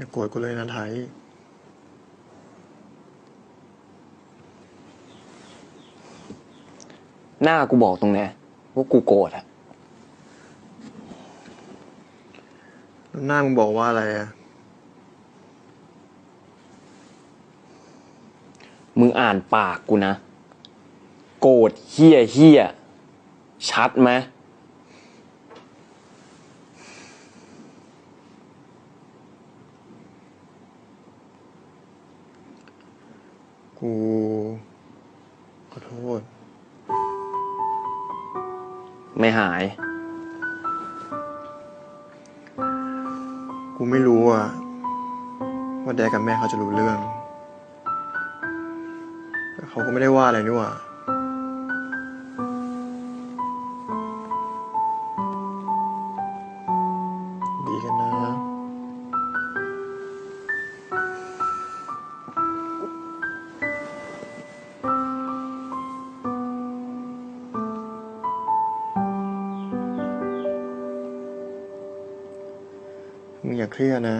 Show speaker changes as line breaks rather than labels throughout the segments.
อย่าโกรธกูเลยนะไทย
หน้ากูบอกตรงเนี้ยว่ากูโกรธอะ
แล้วหน้ามึงบอกว่าอะไรอะ
มึงอ่านปากกูนะ โกรธเฮี้ยเฮี้ยชัดไหม
กู ขอโทษ
ไม่หาย
กูไม่รู้อะว่าแดกกับแม่เขาจะรู้เรื่องแต่เขาก็ไม่ได้ว่าอะไรนี่หว่า อย่าเครียดนะ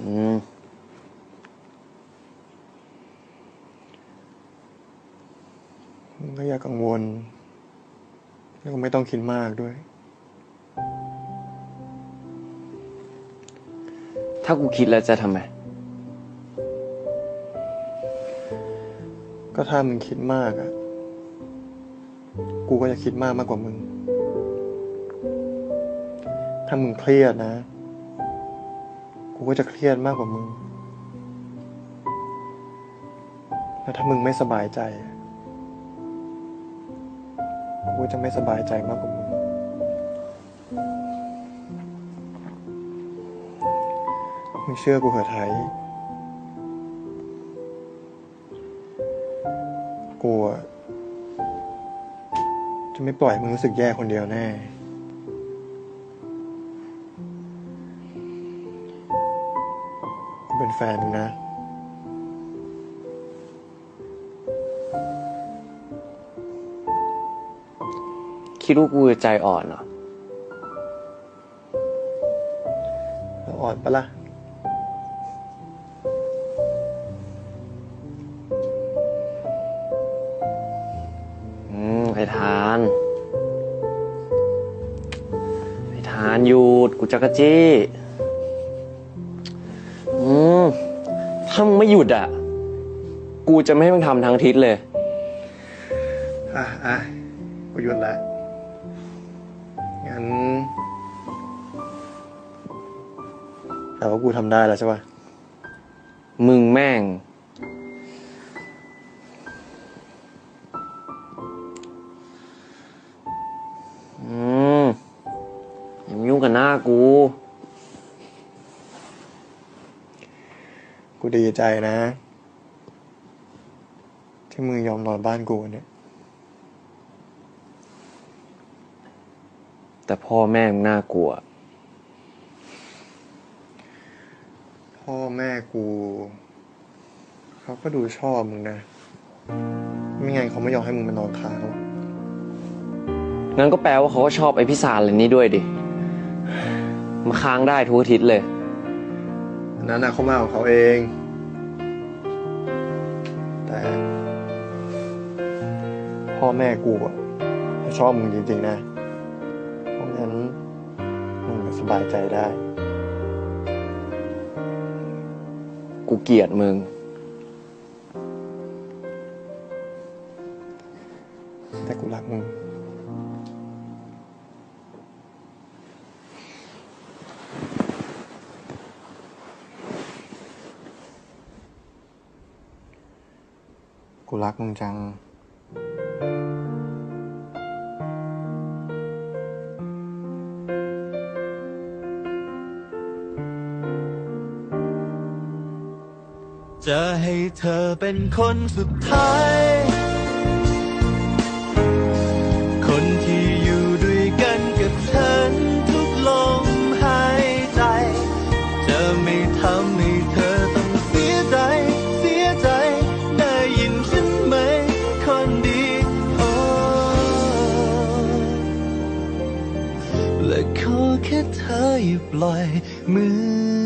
อืม
มึงก็อย่ากังวล แล้วก็ไม่ต้องคิดมากด้วย
ถ้ากูคิดแล้วจะทำไม
ก็ถ้ามึงคิดมากอะ กูก็จะคิดมากมากกว่ามึง ถ้ามึงเครียดนะ กูก็จะเครียดมากกว่ามึง แล้วถ้ามึงไม่สบายใจ กูจะไม่สบายใจมากกว่ามึง มึงเชื่อกูเหอะไทยกูจะไม่ปล่อยมึงรู้สึกแย่คนเดียวแน่ เป็นแฟนมึงนะ
คิดว่ากูจะใจอ่อนเหรอ
แล้วอ่อนปะล่ะ
อืม ไอ้ทาน ไอ้ทานหยุด กูจักรจี้ ถ้ามึงไม่หยุดอะ กูจะไม่ให้มึงทำทั้งอาทิศเลย
อะอะกูหยุดละ งั้น แต่ว่ากูทำได้แล้วใช่ปะ
มึงแม่ง อืมอย่ามายุ่งกับหน้ากู
กูดีใจนะ ที่มึงยอมนอนบ้านกูเนี่ย
แต่พ่อแม่มึงน่ากลัว
พ่อแม่กู เขาก็ดูชอบมึงนะ ไม่งั้นเขาไม่ยอมให้มึงมานอนค้างหรอก
งั้นก็แปลว่าเขาก็ชอบไอพิสารเลยนี่ด้วยดิ มาค้างได้ทุกอาทิตย์เลย
อันนั้นเขามาของเขาเอง แต่พ่อแม่กูอะชอบมึงจริงๆนะ เพราะงั้นมึงสบายใจได้
กูเกลียดมึง
แต่กูรักมึง กูรักมึงจัง
จะให้เธอเป็นคนสุดท้าย แค่เธออย่าปล่อยมือ